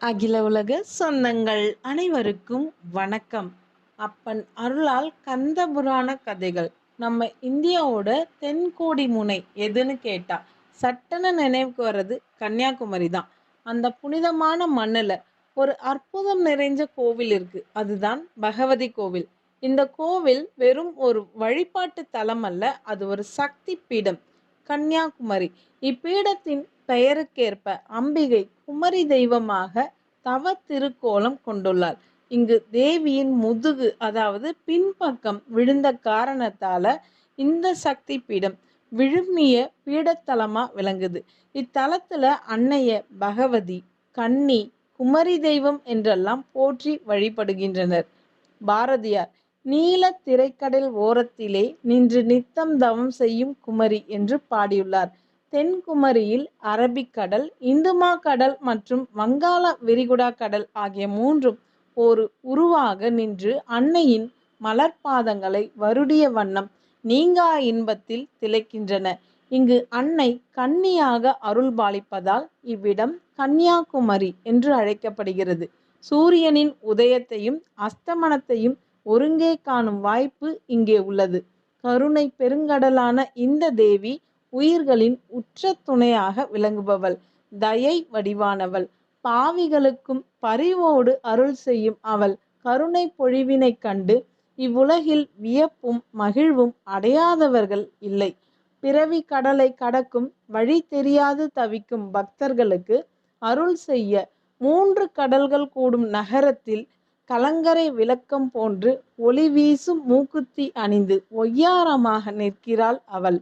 அகில உலக சொந்தங்கள் அனைவருக்கும் வணக்கம். அப்பன் அருளால் கந்தபுராண கதைகள். நம்ம இந்தியாவோட தென்கோடி முனை எதுன்னு கேட்டா சட்டன நினைவுக்கு வர்றது கன்னியாகுமரி தான். அந்த புனிதமான மண்ணில் ஒரு அற்புதம் நிறைஞ்ச கோவில் இருக்கு. அதுதான் பகவதி கோவில். இந்த கோவில் வெறும் ஒரு வழிபாட்டு தலம் அல்ல அது ஒரு சக்தி பீடம் கன்னியாகுமரி. இப்பீடத்தின் பெயருக்கேற்ப அம்பிகை குமரி தெய்வமாக தவ திருக்கோலம் கொண்டுள்ளார் இங்கு தேவியின் முதுகு அதாவது பின்பக்கம் விழுந்த காரணத்தால இந்த சக்தி பீடம் விழுமிய பீடத்தலமா விளங்குது. இத்தலத்துல அன்னைய பகவதி கன்னி குமரி தெய்வம் என்றெல்லாம் போற்றி வழிபடுகின்றனர். பாரதியார் நீல திரைக்கடல் ஓரத்திலே நின்று நித்தம் தவம் செய்யும் குமரி என்று பாடியுள்ளார். தென்குமரியில் அரபிக்கடல் இந்துமா கடல் மற்றும் வங்காள விரிகுடா கடல் ஆகிய மூன்றும் ஒரு உருவாக நின்று அன்னையின் மலர்பாதங்களை வருடிய வண்ணம் நீங்கா இன்பத்தில் திளைக்கின்றன. இங்கு அன்னை கன்னியாக அருள்பாலிப்பதால் இவ்விடம் கன்னியாகுமரி என்று அழைக்கப்படுகிறது. சூரியனின் உதயத்தையும் அஸ்தமனத்தையும் ஒருங்கே காணும் வாய்ப்பு இங்கே உள்ளது. கருணை பெருங்கடலான இந்த தேவி உயிர்களின் உற்ற துணையாக விளங்குபவள். தயை வடிவானவள். பாவிகளுக்கும் பரிவோடு அருள் செய்யும் அவள். கருணை பொழிவினை கண்டு இவ்வுலகில் வியப்பும் மகிழ்வும் அடையாதவர்கள் இல்லை. பிறவி கடலை கடக்கும் வழி தெரியாது தவிக்கும் பக்தர்களுக்கு அருள் செய்ய மூன்று கடல்கள் கூடும் நகரத்தில் கலங்கரை விளக்கம் போன்று ஒளி வீசும் மூக்குத்தி அணிந்து ஒய்யாரமாக நிற்கிறாள் அவள்.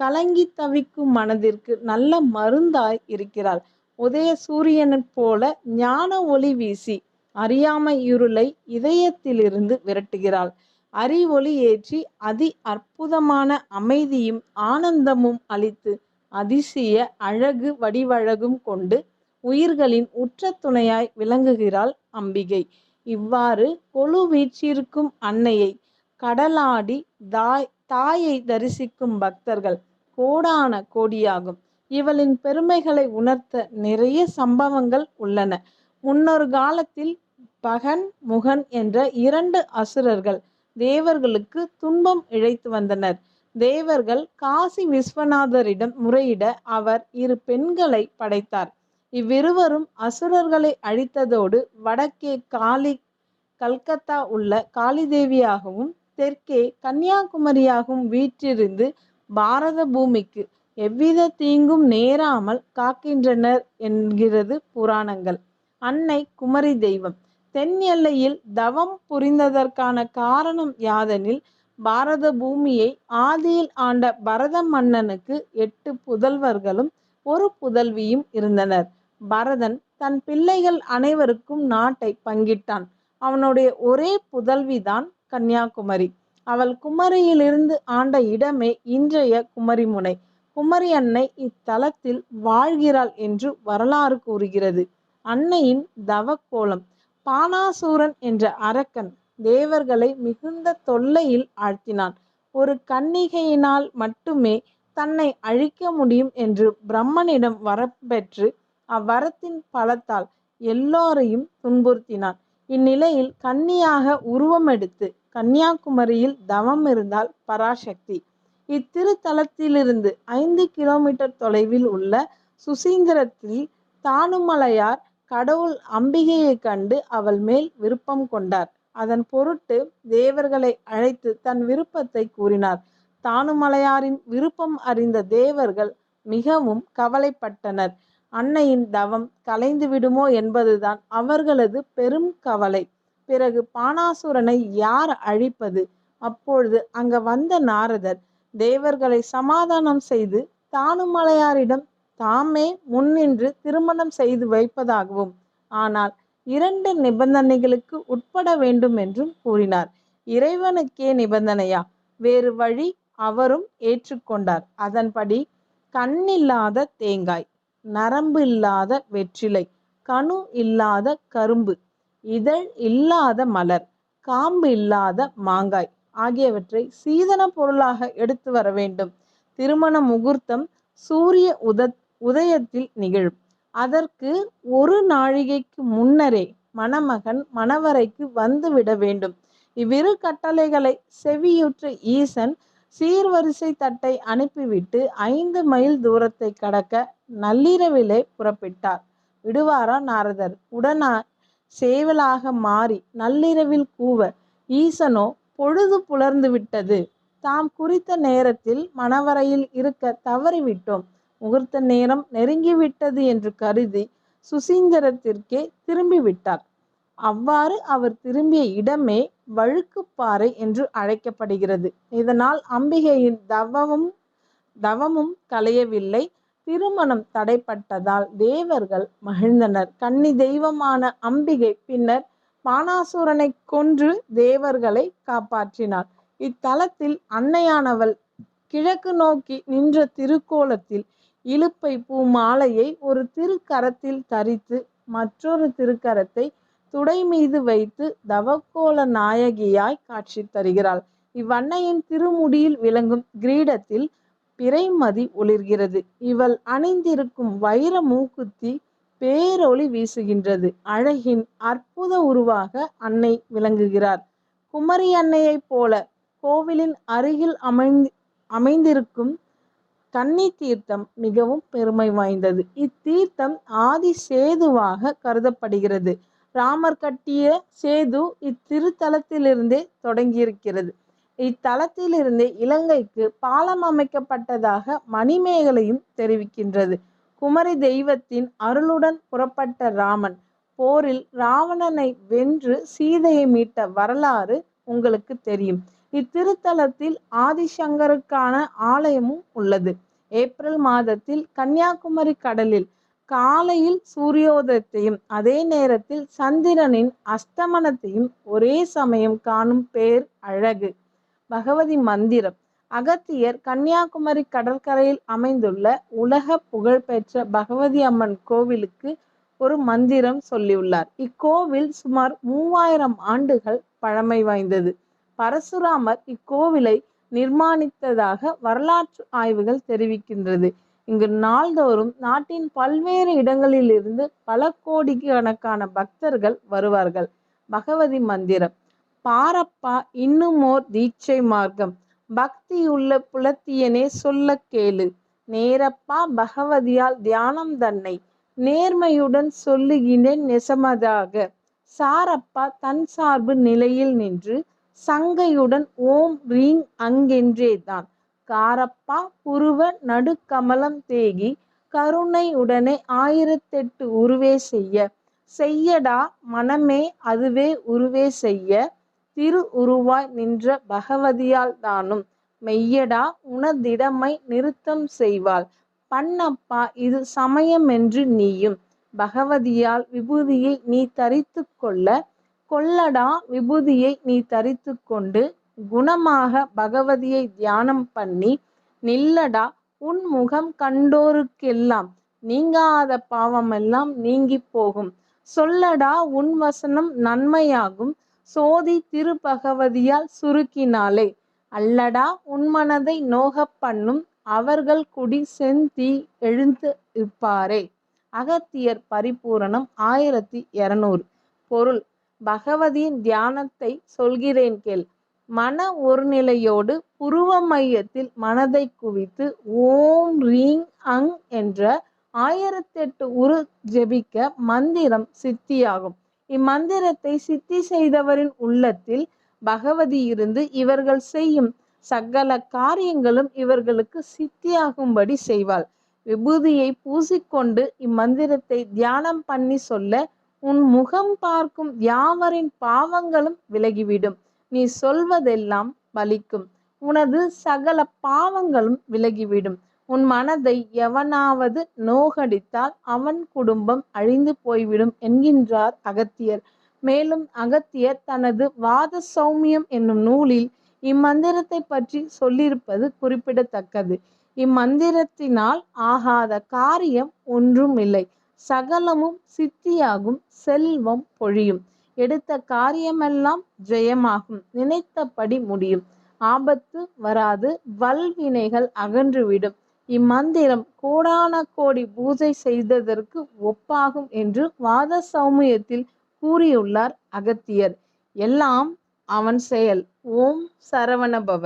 கலங்கி தவிக்கும் மனதிற்கு நல்ல மருந்தாய் இருக்கிறாள். உதய சூரியனைப் போல ஞான ஒளி வீசி அறியாமை இருளை இதயத்திலிருந்து விரட்டுகிறாள். அறி ஒளி ஏற்றி அதி அற்புதமான அமைதியும் ஆனந்தமும் அளித்து அதிசய அழகு வடிவழகும் கொண்டு உயிர்களின் உற்ற துணையாய் விளங்குகிறாள் அம்பிகை. இவ்வாறு கொழு வீச்சிருக்கும் அன்னையை கடலாடி தாய் தாயை தரிசிக்கும் பக்தர்கள் கோடான கோடியாகும். இவளின் பெருமைகளை உணர்த்த நிறைய சம்பவங்கள் உள்ளன. முன்னொரு காலத்தில் பகன் முகன் என்ற இரண்டு அசுரர்கள் தேவர்களுக்கு துன்பம் இழைத்து வந்தனர். தேவர்கள் காசி விஸ்வநாதரிடம் முறையிட அவர் இரு பெண்களை படைத்தார். இவ்விருவரும் அசுரர்களை அழித்ததோடு வடக்கே காளி கல்கத்தா உள்ள காளிதேவியாகவும் தெற்கே கன்னியாகுமரியாகவும் வீற்றிருந்து பாரத பூமிக்கு எவ்வித தீங்கும் நேராமல் காக்கின்றனர் என்கிறது புராணங்கள். அன்னை குமரி தெய்வம். தென் எல்லையில் தவம் புரிந்ததற்கான காரணம் யாதெனில் பாரத பூமியை ஆதியில் ஆண்ட பரத மன்னனுக்கு எட்டு புதல்வர்களும் ஒரு புதல்வியும் இருந்தனர். பரதன் தன் பிள்ளைகள் அனைவருக்கும் நாட்டை பங்கிட்டான். அவனுடைய ஒரே புதல்விதான் கன்னியாகுமரி. அவள் குமரியிலிருந்து ஆண்ட இடமே இன்றைய குமரிமுனை. குமரி அன்னை இத்தலத்தில் வாழ்கிறாள் என்று வரலாறு கூறுகிறது. அன்னையின் தவக்கோலம். பானாசூரன் என்ற அரக்கன் தேவர்களை மிகுந்த தொல்லையில் ஆழ்த்தினான். ஒரு கன்னிகையினால் மட்டுமே தன்னை அழிக்க முடியும் என்று பிரம்மனிடம் வரப்பெற்று அவ்வரத்தின் பலத்தால் எல்லோரையும் துன்புறுத்தினான். இந்நிலையில் கன்னியாக உருவம் எடுத்து கன்னியாகுமரியில் தவம் இருந்தால் பராசக்தி. இத்திருத்தலத்திலிருந்து ஐந்து கிலோமீட்டர் தொலைவில் உள்ள சுசீந்திரத்தில் தானுமலையார் கடவுள் அம்பிகையை கண்டு அவள் மேல் விருப்பம் கொண்டார். அதன் பொருட்டு தேவர்களை அழைத்து தன் விருப்பத்தை கூறினார். தானுமலையாரின் விருப்பம் அறிந்த தேவர்கள் மிகவும் கவலைப்பட்டனர். அன்னையின் தவம் கலைந்து விடுமோ என்பதுதான் அவர்களது பெரும் கவலை. பிறகு பானாசுரனை யார் அழிப்பது? அப்பொழுது அங்க வந்த நாரதர் தேவர்களை சமாதானம் செய்து தானுமலையாரிடம் தாமே முன்னின்று திருமணம் செய்து வைப்பதாகவும் ஆனால் இரண்டு நிபந்தனைகளுக்கு உட்பட வேண்டும் என்றும் கூறினார். இறைவனுக்கே நிபந்தனையா? வேறு வழி அவரும் ஏற்றுக்கொண்டார். அதன்படி கண்ணில்லாத தேங்காய். நரம்பு இல்லாத வெற்றிலை கணு இல்லாத கரும்பு இதழ் இல்லாத மலர் காம்பு இல்லாத மாங்காய் ஆகியவற்றை சீதன பொருளாக எடுத்து வர வேண்டும். திருமண முகூர்த்தம் சூரிய உத உதயத்தில் நிகழும். அதற்கு ஒரு நாழிகைக்கு முன்னரே மணமகன் மணவறைக்கு வந்து விட வேண்டும். இவ்விரு கட்டளைகளை செவியுற்ற ஈசன் சீர்வரிசை தட்டை அனுப்பிவிட்டு ஐந்து மைல் தூரத்தை கடக்க நள்ளிரவிலே புறப்பட்டார். விடுவாரா நாரதர்? உடனா சேவலாக மாறி நள்ளிரவில் கூவ ஈசனோ பொழுது புலர்ந்து விட்டது. தாம் குறித்த நேரத்தில் மணவரையில் இருக்க தவறிவிட்டோம். முகூர்த்த நேரம் நெருங்கிவிட்டது என்று கருதி சுசீந்திரத்திற்கே திரும்பிவிட்டார். அவ்வாறு அவர் திரும்பிய இடமே வழுக்குப்பாறை என்று அழைக்கப்படுகிறது. இதனால் அம்பிகையின் தவமும் தவமும் கலையவில்லை திருமணம் தடைப்பட்டதால் தேவர்கள் மகிழ்ந்தனர். கன்னி தெய்வமான அம்பிகை பின்னர் பானாசுரனை கொன்று தேவர்களை காப்பாற்றினார் இத்தலத்தில் அன்னையானவள் கிழக்கு நோக்கி நின்ற திருக்கோலத்தில் இலுப்பை பூ மாலையை ஒரு திருக்கரத்தில் தரித்து மற்றொரு திருக்கரத்தை துடை மீது வைத்து தவக்கோல நாயகியாய் காட்சி தருகிறாள். இவ்வன்னையின் திருமுடியில் விளங்கும் கிரீடத்தில் பிறைமதி ஒளிர்கிறது. இவள் அணிந்திருக்கும் வைர மூக்குத்தி பேரொளி வீசுகின்றது. அழகின் அற்புத உருவாக அன்னை விளங்குகிறார். குமரி அன்னையைப் போல கோவிலின் அருகில் அமைந்து அமைந்திருக்கும் கன்னி தீர்த்தம் மிகவும் பெருமை வாய்ந்தது. இத்தீர்த்தம் ஆதி சேதுவாக கருதப்படுகிறது. ராமர் கட்டிய சேது இத்திருத்தலத்திலிருந்தே தொடங்கியிருக்கிறது. இத்தலத்திலிருந்தே இலங்கைக்கு பாலம் அமைக்கப்பட்டதாக மணிமேகலையும் தெரிவிக்கின்றது. குமரி தெய்வத்தின் அருளுடன் புறப்பட்ட ராமன் போரில் ராவணனை வென்று சீதையை மீட்ட வரலாறு உங்களுக்கு தெரியும். இத்திருத்தலத்தில் ஆதிசங்கருக்கான ஆலயமும் உள்ளது. ஏப்ரல் மாதத்தில் கன்னியாகுமரி கடலில் காலையில் சூரியோதயத்தையும் அதே நேரத்தில் சந்திரனின் அஸ்தமனத்தையும் ஒரே சமயம் காணும் பேர் அழகு. பகவதி மந்திரம். அகத்தியர் கன்னியாகுமரி கடற்கரையில் அமைந்துள்ள உலக புகழ்பெற்ற பகவதி அம்மன் கோவிலுக்கு ஒரு மந்திரம் சொல்லியுள்ளார். இக்கோவில் சுமார் மூவாயிரம் ஆண்டுகள் பழமை வாய்ந்தது. பரசுராமர் இக்கோவிலை நிர்மாணித்ததாக வரலாற்று ஆய்வுகள் தெரிவிக்கின்றது. இங்கு நாள்தோறும் நாட்டின் பல்வேறு இடங்களிலிருந்து பல கோடிக்கணக்கான பக்தர்கள் வருவார்கள். பகவதி மந்திரம் பாரப்பா இன்னுமோர் தீட்சை மார்க்கம். பக்தியுள்ள புலத்தியனே சொல்ல கேளு. நேரப்பா பகவதியால் தியானம் தன்னை நேர்மையுடன் சொல்லுகின்றேன் நெசமதாக. சாரப்பா தன் சார்பு நிலையில் நின்று சங்கையுடன் ஓம் ரீங் அங்கென்றே தான் காரப்பா புருவ நடுக்கமலம் தேகி கருணை உடனே ஆயிரத்தெட்டு உருவே செய்ய. செய்யடா மனமே அதுவே உருவே செய்ய. திரு உருவாய் நின்ற பகவதியால் தானும். மெய்யடா உனதிடமை நிறுத்தம் செய்வாள். பண்ணப்பா இது சமயம் என்று நீயும். பகவதியால் விபூதியை நீ தரித்து கொள்ள. கொள்ளடா விபூதியை நீ தரித்து கொண்டு. குணமாக பகவதியை தியானம் பண்ணி நில்லடா உன் முகம் கண்டோருக்கெல்லாம் நீங்காத பாவமெல்லாம் நீங்கி போகும். சொல்லடா உன் வசனம் நன்மையாகும். சோதி திருபகவதியால் சுருக்கினாலே அல்லடா உன் மனதை நோகப் பண்ணும் அவர்கள் குடி செந்தி எழுந்து இருப்பாரே. அகத்தியர் பரிபூரணம் ஆயிரத்தி இருநூறு. பொருள் பகவதியின் தியானத்தை சொல்கிறேன் கேள். மன ஒருநிலையோடு புருவ மையத்தில் மனதை குவித்து ஓம் ரீங் அங் என்ற ஆயிரத்தெட்டு உரு ஜெபிக்க மந்திரம் சித்தியாகும். இம்மந்திரத்தை சித்தி செய்தவரின் உள்ளத்தில் பகவதி இருந்து இவர்கள் செய்யும் சகல காரியங்களும் இவர்களுக்கு சித்தியாகும்படி செய்வாள். விபூதியை பூசிக்கொண்டு இம்மந்திரத்தை தியானம் பண்ணி சொல்ல உன் முகம் பார்க்கும் யாவரின் பாவங்களும் விலகிவிடும். நீ சொல்வதெல்லாம் பலிக்கும் உனது சகல பாவங்களும் விலகிவிடும். உன் மனதை எவனாவது நோகடித்தால் அவன் குடும்பம் அழிந்து போய்விடும் என்கின்றார் அகத்தியர். மேலும் அகத்தியர் தனது வாத சௌமியம் என்னும் நூலில் இம்மந்திரத்தை பற்றி சொல்லியிருப்பது குறிப்பிடத்தக்கது. இம்மந்திரத்தினால் ஆகாத காரியம் ஒன்றும் இல்லை சகலமும் சித்தியாகும் செல்வம் பொழியும். எடுத்த காரியமெல்லாம் ஜெயமாகும். நினைத்தபடி முடியும். ஆபத்து வராது. வல்வினைகள் அகன்றுவிடும். இம்மந்திரம் கோடான கோடி பூஜை செய்ததற்கு ஒப்பாகும் என்று வாத சௌமியத்தில் கூறியுள்ளார் அகத்தியர். எல்லாம் அவன் செயல். ஓம் சரவணபவ.